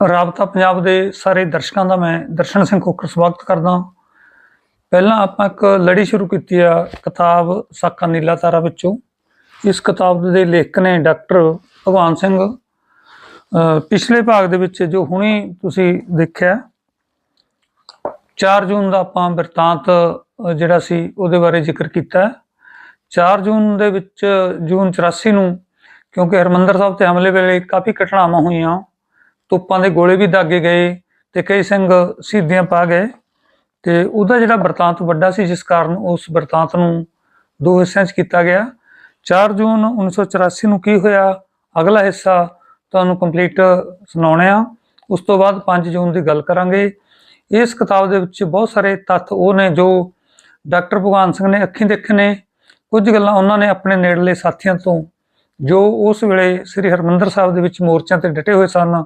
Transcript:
ਰਾਬਤਾ ਪੰਜਾਬ ਦੇ ਸਾਰੇ ਦਰਸ਼ਕਾਂ ਦਾ ਮੈਂ ਦਰਸ਼ਨ ਸਿੰਘ ਖੋਖਰ ਸਵਾਗਤ ਕਰਦਾ ਪਹਿਲਾਂ ਆਪਾਂ ਇੱਕ ਲੜੀ ਸ਼ੁਰੂ ਕੀਤੀ ਆ ਕਿਤਾਬ ਸਾਕਾ ਨੀਲਾ ਤਾਰਾ ਵਿੱਚੋਂ। ਇਸ ਕਿਤਾਬ ਦੇ ਲੇਖਕ ਨੇ ਡਾਕਟਰ ਭਗਵਾਨ ਸਿੰਘ ਪਿਛਲੇ ਭਾਗ ਦੇ ਵਿੱਚ ਜੋ ਹੁਣੀ ਤੁਸੀਂ ਦੇਖਿਆ। 4 ਜੂਨ ਦਾ ਆਪਾਂ ਬਿਰਤਾਂਤ ਜਿਹੜਾ ਸੀ ਉਹਦੇ ਬਾਰੇ ਜ਼ਿਕਰ ਕੀਤਾ। ਹੈ 4 ਜੂਨ ਦੇ ਵਿੱਚ ਜੂਨ 84 ਨੂੰ, ਕਿਉਂਕਿ ਹਰਮੰਦਰ ਸਾਹਿਬ ਤੇ ਹਮਲੇ ਵੇਲੇ ਕਾਫੀ ਘਟਨਾਵਾਂ ਹੋਈਆਂ। ਤੋਪਾਂ ਦੇ ਗੋਲੇ ਵੀ ਦਾਗੇ ਗਏ ਤੇ ਕਈ ਸਿੰਘ ਸ਼ਹੀਦੀਆਂ ਪਾ ਗਏ ਤੇ ਉਹਦਾ ਜਿਹੜਾ ਵਰਤਾਂਤ ਵੱਡਾ ਸੀ, ਜਿਸ ਕਾਰਨ ਉਸ ਵਰਤਾਂਤ ਨੂੰ ਦੋ ਹਿੱਸਿਆਂ 'ਚ ਕੀਤਾ ਗਿਆ। 4 ਜੂਨ 1984 ਨੂੰ ਕੀ ਹੋਇਆ? ਅਗਲਾ ਹਿੱਸਾ ਤੁਹਾਨੂੰ ਕੰਪਲੀਟ ਸੁਣਾਉਣੇ ਆ ਉਸ ਤੋਂ ਬਾਅਦ 5 ਜੂਨ ਦੀ ਗੱਲ ਕਰਾਂਗੇ। ਇਸ ਕਿਤਾਬ ਦੇ ਵਿੱਚ ਬਹੁਤ ਸਾਰੇ ਤੱਥ ਉਹ ਨੇ ਜੋ ਡਾਕਟਰ ਭਗਵਾਨ ਸਿੰਘ ਨੇ ਅੱਖੀਂ ਦੇਖੇ ਨੇ। ਕੁਝ ਗੱਲਾਂ ਉਹਨਾਂ ਨੇ ਆਪਣੇ ਨੇੜਲੇ ਸਾਥੀਆਂ ਤੋਂ ਜੋ ਉਸ ਵੇਲੇ ਸ੍ਰੀ ਹਰਮੰਦਰ ਸਾਹਿਬ ਦੇ ਵਿੱਚ ਮੋਰਚਿਆਂ ਤੇ ਡਟੇ ਹੋਏ ਸਨ।